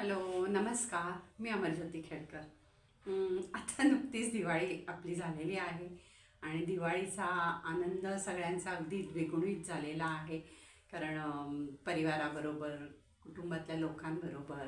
Hello नमस्कार. मी अमरज्योती खेडकर. आता नुकतीच दिवाळी आपली झालेली आहे आणि दिवाळीचा आनंद सगळ्यांचा अगदी द्विगुणित झालेला आहे. कारण परिवाराबरोबर कुटुंबातल्या लोकांबरोबर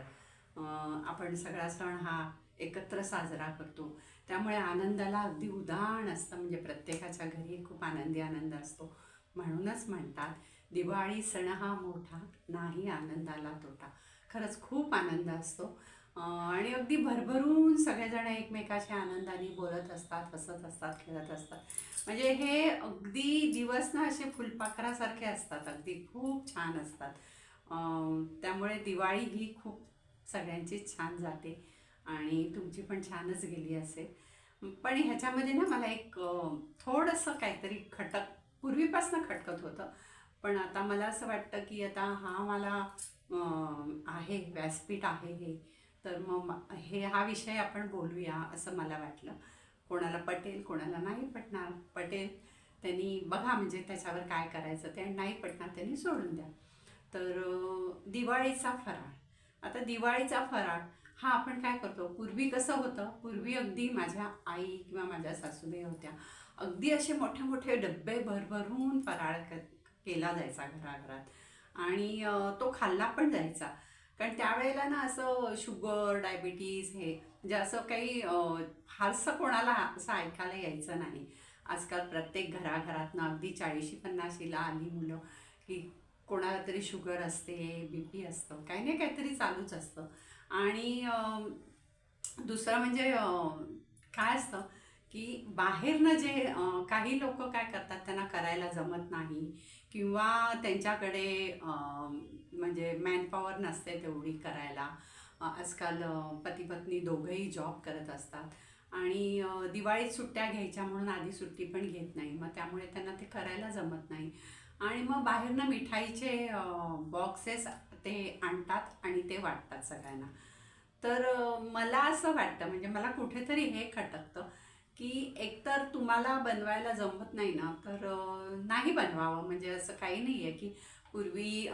आपण सगळा सण हा एकत्र साजरा करतो. त्यामुळे आनंदाला अगदी उदाहरण असतं. म्हणजे प्रत्येकाच्या घरी खूप आनंदी आनंद असतो. म्हणूनच म्हणतात दिवाळी सण हा मोठा नाही आनंदाला तोटा. खरंच खूप आनंद असतो. आणि अगदी भरभरून सगळेजण एकमेकाच्या आनंदाने बोलत असतात हसत असतात खेळत असतात. म्हणजे हे अगदी दिवस ना असे फुलपाखरासारखे असतात. अगदी खूप छान असतात. त्यामुळे दिवाळी ही खूप सगळ्यांचीच छान जाते आणि तुमची पण छानच गेली असेल. पण ह्याच्यामध्ये ना मला एक थोडंसं काहीतरी खटक पूर्वीपासून खटकत होतं. पण आता मला असं वाटतं की आता हा मला आहे व्यासपीठ आहे हे. तर मग हे हा विषय आपण बोलूया असं मला वाटलं. कोणाला पटेल कोणाला नाही पटणार. पटेल त्यांनी बघा म्हणजे त्याच्यावर काय करायचं ते आणि नाही पटणार त्यांनी सोडून द्या. तर दिवाळीचा फराळ. आता दिवाळीचा फराळ हा आपण काय करतो? पूर्वी कसं होतं? पूर्वी अगदी माझ्या आई किंवा माझ्या सासूबाई होत्या. अगदी असे मोठे मोठे डब्बे भरभरून फराळ क केला जायचा घराघरात. आणि तो खाल्ला पण जायचा. कारण त्यावेळेला ना असं शुगर डायबिटीज हे म्हणजे असं काही फारसं कोणाला असं ऐकायला यायचं नाही. आजकाल प्रत्येक घराघरातनं अगदी चाळीशी पन्नाशीला आली मुलं की कोणाला तरी शुगर असते बी पी असतं काही नाही काहीतरी चालूच असतं. आणि दुसरं म्हणजे काय असतं की बाहेरनं जे काही लोक काय करतात त्यांना करायला जमत नाही किंवा त्यांच्याकडे म्हणजे मॅनपॉवर नसते तेवढी करायला. आजकाल पती पत्नी दोघंही जॉब करत असतात. आणि दिवाळीत सुट्ट्या घ्यायच्या म्हणून आधी सुट्टी पण घेत नाही. मग त्यामुळे त्यांना ते करायला जमत नाही. आणि मग बाहेरनं मिठाईचे बॉक्सेस ते आणतात आणि ते वाटतात सगळ्यांना. तर मला असं वाटतं म्हणजे मला कुठेतरी हे खटकतं की एकतर तुम्हाला बनवायला जमत नाही ना तर नाही बनवावं. म्हणजे असं काही नाही आहे की पूर्वी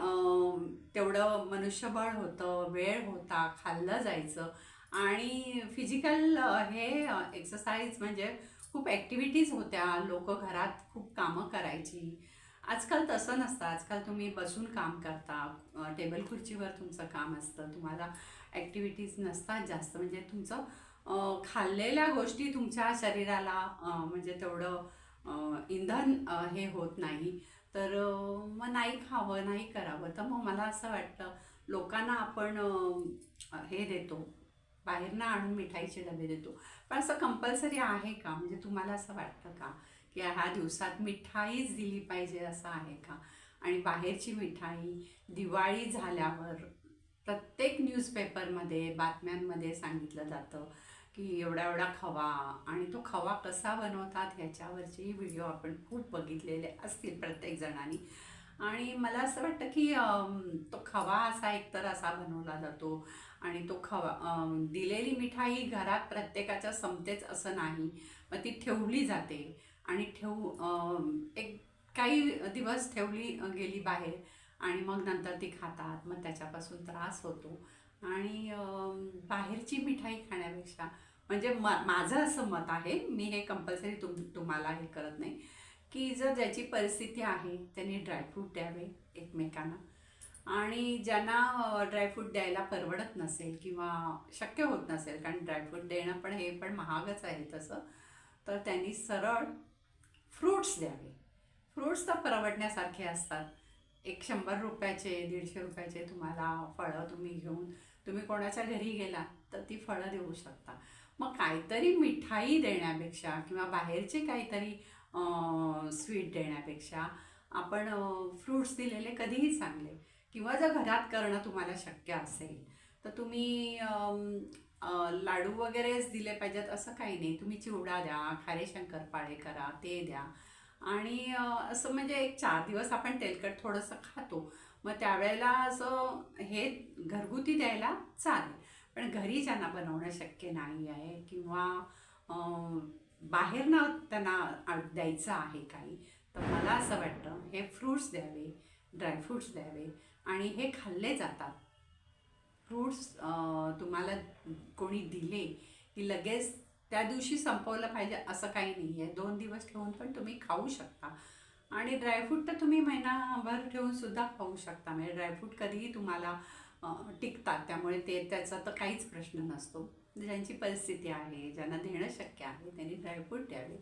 तेवढं मनुष्यबळ होतं वेळ होता खाल्लं जायचं. आणि फिजिकल हे एक्सरसाइज म्हणजे खूप ॲक्टिव्हिटीज होत्या. लोक घरात खूप कामं करायची. आजकाल तसं नसतं. आजकाल तुम्ही बसून काम करता. टेबल खुर्चीवर तुमचं काम असतं. तुम्हाला ॲक्टिव्हिटीज नसतात जास्त. म्हणजे तुमचं खाल्लेल्या गोष्टी तुमच्या शरीराला म्हणजे तेवढं इंधन हे होत नाही. तर मग नाही खावं नाही करावं. तर मग मला असं वाटतं लोकांना आपण हे देतो. बाहेरनं आणून मिठाईचे डबे देतो. पण असं कंपल्सरी आहे का? म्हणजे तुम्हाला असं वाटतं का? की ह्या दिवसात मिठाईच दिली पाहिजे असं आहे का? आणि बाहेरची मिठाई दिवाळी झाल्यावर प्रत्येक न्यूजपेपरमध्ये बातम्यांमध्ये सांगितलं जातं. की एवढा एवढा खवा आणि तो खवा कसा बनवतात ह्याच्यावरचेही व्हिडिओ आपण खूप बघितलेले असतील प्रत्येक जणांनी. आणि मला असं वाटतं की तो खवा असा एकतर असा बनवला जातो आणि तो खवा दिलेली मिठाई घरात प्रत्येकाच्या संपतेच असं नाही. मग ती ठेवली जाते आणि ठेवू एक काही दिवस ठेवली गेली बाहेर आणि मग नंतर ती खातात. मग त्याच्यापासून त्रास होतो. आणि बाहेरची मिठाई खाण्यापेक्षा म्हणजे म माझं असं मत आहे मी हे कंपल्सरी तुम तुम्हाला हे करत नाही की जर ज्याची परिस्थिती आहे त्यांनी ड्रायफ्रूट द्यावे एकमेकांना. आणि ज्यांना ड्रायफ्रूट द्यायला परवडत नसेल किंवा शक्य होत नसेल कारण ड्रायफ्रूट देणं पण हे पण महागच आहे तसं तर त्यांनी सरळ फ्रूट्स द्यावे. फ्रूट्स तर परवडण्यासारखे असतात. एक शंभर रुपयाचे दीडशे रुपयाचे तुम्हाला फळं तुम्ही घेऊन तुम्ही कोणाच्या घरी गेला तर ती फळं देऊ शकता. मग काहीतरी मिठाई देण्यापेक्षा किंवा बाहेरचे काहीतरी स्वीट देण्यापेक्षा आपण फ्रूट्स दिलेले कधीही चांगले. किंवा जर घरात करणं तुम्हाला शक्य असेल तर तुम्ही लाडू वगैरेच दिले पाहिजेत असं काही नाही. तुम्ही चिवडा द्या खारे शंकरपाळे करा ते द्या. आणि असं म्हणजे एक चार दिवस आपण तेलकट थोडंसं खातो. मग त्यावेळेला असं हे घरगुती द्यायला चालेल. पण घरी ज्यांना बनवणं शक्य नाही आहे किंवा बाहेरनं त्यांना द्यायचं आहे काही तर मला असं वाटतं हे फ्रूट्स द्यावे ड्रायफ्रूट्स द्यावे आणि हे खाल्ले जातात. फ्रूट्स तुम्हाला कोणी दिले की लगेच त्या दिवशी संपवलं पाहिजे असं काही नाही आहे दोन दिवस ठेवून पण तुम्ही खाऊ शकता. आणि ड्रायफ्रूट तर तुम्ही महिनाभर ठेवून सुद्धा खाऊ शकता. म्हणजे ड्रायफ्रूट कधीही तुम्हाला टिकतात. त्यामुळे ते त्याचा तर काहीच प्रश्न नसतो. ज्यांची परिस्थिती आहे ज्यांना देणं शक्य आहे त्यांनी ड्रायफ्रूट द्यावे.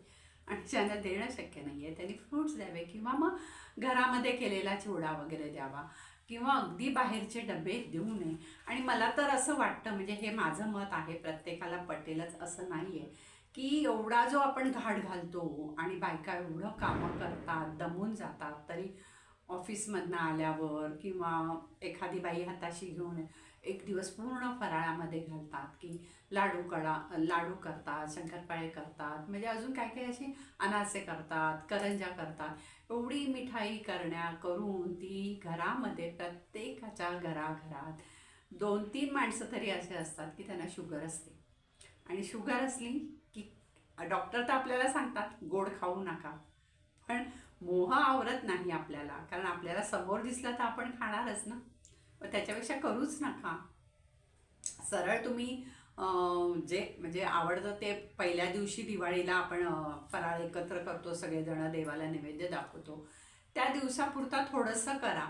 आणि ज्यांना देणं शक्य नाही आहे त्यांनी फ्रूट्स द्यावे किंवा मग घरामध्ये केलेला चिवडा वगैरे द्यावा. किंवा अगदी बाहेरचे डबे देऊ नये. आणि मला तर असं वाटतं म्हणजे हे माझं मत आहे प्रत्येकाला पटेलच असं नाही आहे की एवढा जो आपण घाट घालतो आणि बायका एवढं कामं करतात दमून जातात तरी ऑफिसमधनं आल्यावर किंवा एखादी बाई हाताशी घेऊन एक दिवस पूर्ण फराळामध्ये घालतात की लाडू कळा लाडू करतात शंकरपाळे करतात म्हणजे अजून काय काय असे अनासे करतात करंजा करतात. एवढी मिठाई करण्या करून ती घरामध्ये प्रत्येकाच्या घराघरात दोन तीन माणसं तरी असे असतात की त्यांना शुगर असते. आणि शुगर असली की डॉक्टर तर आपल्याला सांगतात गोड खाऊ नका. पण मोह आवरत नाही आपल्याला. कारण आपल्याला समोर दिसला तर आपण खाणारच ना. मग त्याच्यापेक्षा करूच नका. सरळ तुम्ही जे म्हणजे आवडतं ते पहिल्या दिवशी दिवाळीला आपण फराळ एकत्र करतो सगळेजण देवाला नैवेद्य दाखवतो. त्या दिवसापुरता थोडंसं करा.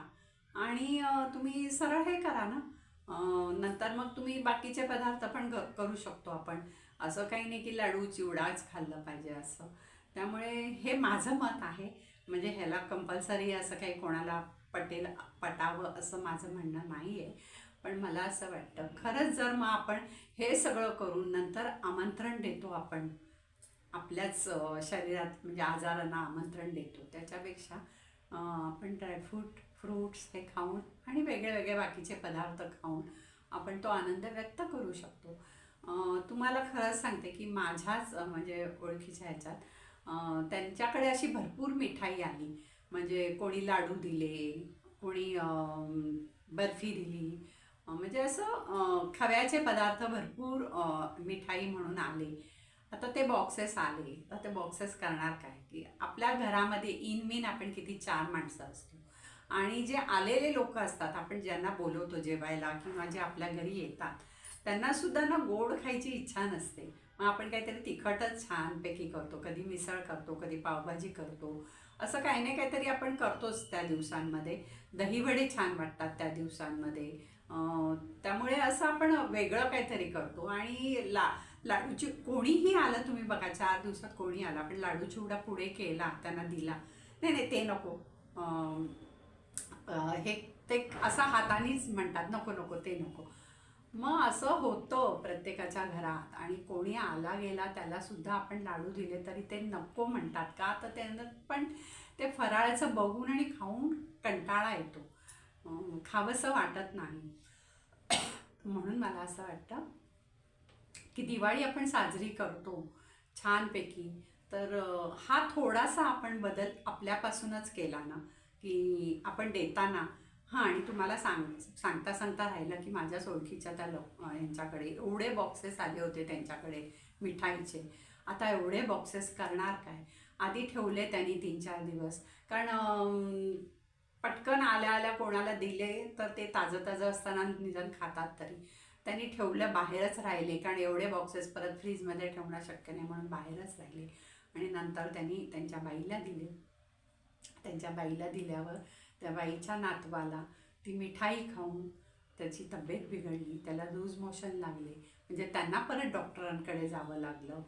आणि तुम्ही सरळ हे करा ना. नंतर मग तुम्ही बाकीचे पदार्थ पण करू शकतो आपण. असं काही नाही की लाडू चिवडाच खाल्लं पाहिजे असं. त्यामुळे हे माझं मत आहे. म्हणजे ह्याला कंपल्सरी असं काही कोणाला पटेल पटावं असं माझं म्हणणं नाही आहे पण मला असं वाटतं खरंच जर मग आपण हे सगळं करून नंतर आमंत्रण देतो आपण आपल्याच शरीरात म्हणजे आजारांना आमंत्रण देतो त्याच्यापेक्षा आपण ड्रायफ्रूट फ्रूट्स हे खाऊन आणि वेगळे वेगळे बाकीचे पदार्थ खाऊन आपण तो आनंद व्यक्त करू शकतो. तुम्हाला खरंच सांगते की माझ्याच म्हणजे ओळखीच्या ह्याच्यात त्यांच्याकडे अशी भरपूर मिठाई आली. म्हणजे कोणी लाडू दिले कोणी बर्फी दिली. म्हणजे असं खव्याचे पदार्थ भरपूर मिठाई म्हणून आले. आता ते बॉक्सेस आले. तर ते बॉक्सेस करणार काय? की आपल्या घरामध्ये इन इनमिन आपण किती चार माणसं असतो. आणि जे आलेले लोक असतात आपण ज्यांना बोलवतो जेवायला किंवा जे आपल्या घरी येतात त्यांना सुद्धा ना गोड खायची इच्छा नसते. मग आपण काहीतरी तिखटच छानपैकी करतो कधी मिसळ करतो कधी पावभाजी करतो. असं काही नाही काहीतरी आपण करतोच त्या दिवसांमध्ये. दहीवडे छान वाटतात त्या दिवसांमध्ये. त्यामुळे असं आपण वेगळं काहीतरी करतो. आणि ला लाडूची कोणीही आलं तुम्ही बघा चार दिवसात कोणी आलं आपण लाडू चिवडा पुढे केला त्यांना दिला. नाही नाही ते नको. हे ते असं हातानेच म्हणतात नको नको ते नको. मग असं होतं प्रत्येकाच्या घरात आणि कोणी आला गेला त्याला सुद्धा आपण लाडू दिले तरी ते नको म्हणतात का? तर त्यांना पण ते फराळाचं बघून आणि खाऊन कंटाळा येतो. खावंसं वाटत नाही. म्हणून मला असं वाटतं की दिवाळी आपण साजरी करतो छानपैकी. तर हा थोडासा आपण बदल आपल्यापासूनच केला ना की आपण देताना हां आणि तुम्हाला सांग सांगता सांगता राहिलं की माझ्याच ओळखीच्या त्या लोक यांच्याकडे एवढे बॉक्सेस आले होते त्यांच्याकडे मिठाईचे. आता एवढे बॉक्सेस करणार काय? आधी ठेवले त्यांनी तीन चार दिवस. कारण पटकन आल्या आल्या कोणाला दिले तर ते ताजं ताजं असताना निदान खातात तरी. त्यांनी ठेवलं बाहेरच राहिले. कारण एवढे बॉक्सेस परत फ्रीजमध्ये ठेवणं शक्य नाही म्हणून बाहेरच राहिले. आणि नंतर त्यांनी त्यांच्या बाईला दिले. त्यांच्या बाईला दिल्यावर त्या बाईच्या नातवाला ती मिठाई खाऊन त्याची तब्येत बिघडली त्याला लूज मोशन लागले. म्हणजे त्यांना परत डॉक्टरांकडे जावं लागलं.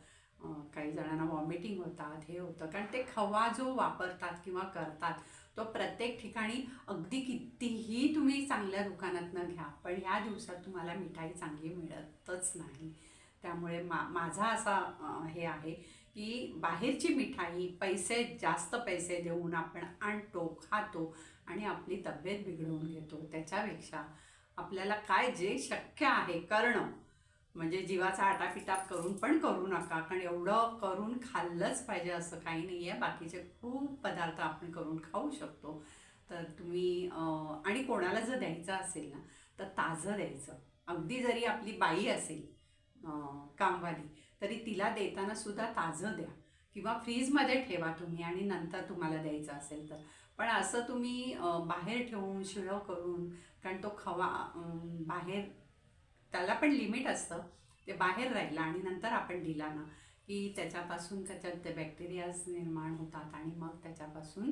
काही जणांना वॉमिटिंग होतात हे होतं. कारण ते खवा जो वापरतात किंवा करतात तो प्रत्येक ठिकाणी अगदी कितीही तुम्ही चांगल्या दुकानातनं घ्या पण ह्या दिवसात तुम्हाला मिठाई चांगली मिळतच नाही. त्यामुळे मा माझा असा हे आहे की बाहेरची मिठाई पैसे जास्त पैसे देऊन आपण आणतो खातो. आणि आपली तब्येत बिघडवून घेतो. त्याच्यापेक्षा आपल्याला काय जे शक्य आहे करणं म्हणजे जीवाचा आटापिटाप करून पण करू नका. कारण एवढं करून खाल्लंच पाहिजे असं काही नाही आहे बाकीचे खूप पदार्थ आपण करून खाऊ शकतो. तर तुम्ही आणि कोणाला जर द्यायचं असेल ना तर ताजं द्यायचं. अगदी जरी आपली बाई असेल कामवाली तरी तिला देताना सुद्धा ताजं द्या. किंवा फ्रीजमध्ये ठेवा तुम्ही आणि नंतर तुम्हाला द्यायचं असेल तर. पण असं तुम्ही बाहेर ठेवून शिळं करून कारण तो खवा बाहेर त्याला पण लिमिट असतं. ते बाहेर राहिलं आणि नंतर आपण दिला ना की त्याच्यापासून त्याच्यात ते बॅक्टेरियाज निर्माण होतात आणि मग त्याच्यापासून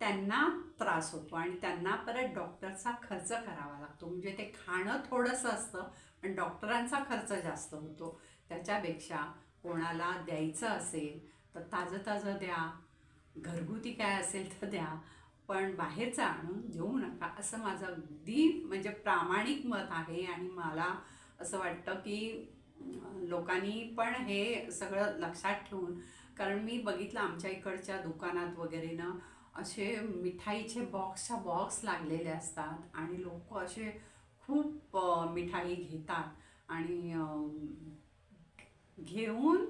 त्यांना त्रास होतो आणि त्यांना परत डॉक्टरचा खर्च करावा लागतो. म्हणजे ते खाणं थोडंसं असतं पण डॉक्टरांचा खर्च जास्त होतो. त्याच्यापेक्षा कोणाला द्यायचं असेल तर ताजं ताजं द्या. घरगुती काय असेल तर द्या. पण बाहेरचं आणून देऊ नका असं माझं अगदी म्हणजे प्रामाणिक मत आहे आणि मला असं वाटतं की लोकांनी पण हे सगळं लक्षात ठेवून कारण मी बघितलं आमच्या इकडच्या दुकानात वगैरे ना असे मिठाईचे बॉक्सच्या बॉक्स लागलेले असतात आणि लोक असे खूप मिठाई घेतात आणि घेऊन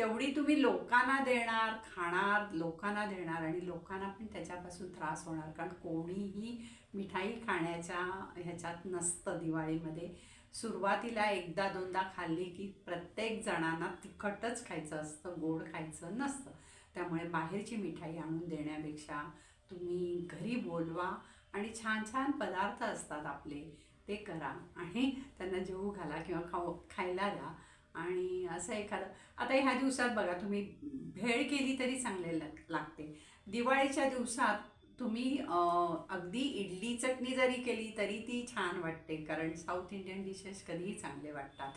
तेवढी तुम्ही लोकांना देणार खाणार लोकांना देणार आणि लोकांना पण त्याच्यापासून त्रास होणार. कारण कोणीही मिठाई खाण्याच्या ह्याच्यात नसतं दिवाळीमध्ये. सुरुवातीला एकदा दोनदा खाल्ली की प्रत्येक जणांना तिखटच खायचं असतं गोड खायचं नसतं. त्यामुळे बाहेरची मिठाई आणून देण्यापेक्षा तुम्ही घरी बोलवा आणि छान छान पदार्थ असतात आपले ते करा. आणि त्यांना जेवू घाला किंवा खाऊ खायला द्या. आणि असं एखादं आता ह्या दिवसात बघा तुम्ही भेळ केली तरी चांगले लागते. दिवाळीच्या दिवसात तुम्ही अगदी इडली चटणी जरी केली तरी ती छान वाटते कारण साऊथ इंडियन डिशेस कधीही चांगले वाटतात.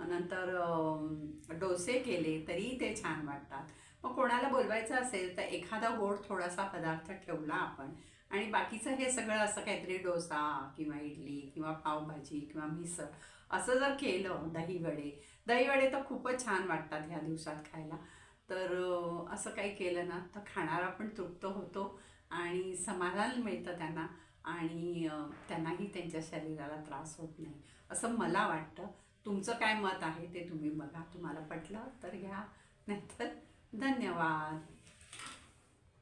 नंतर डोसे केले तरी ते छान वाटतात. मग कोणाला बोलवायचं असेल तर एखादा गोड थोडासा पदार्थ ठेवला आपण आणि बाकीचं हे सगळं असं काहीतरी डोसा किंवा इडली किंवा पावभाजी किंवा मिसळ असं जर केलं दहीवडे दहीवडे तर खूपच छान वाटतात ह्या दिवसात खायला. तर असं काही केलं ना तर खाणारा पण तृप्त होतो आणि समाधान मिळतं त्यांना आणि त्यांनाही त्यांच्या शरीराला त्रास होत नाही. असं मला वाटतं. तुमचं काय मत आहे ते तुम्ही बघा. तुम्हाला पटलं तर घ्या. नाहीतर धन्यवाद.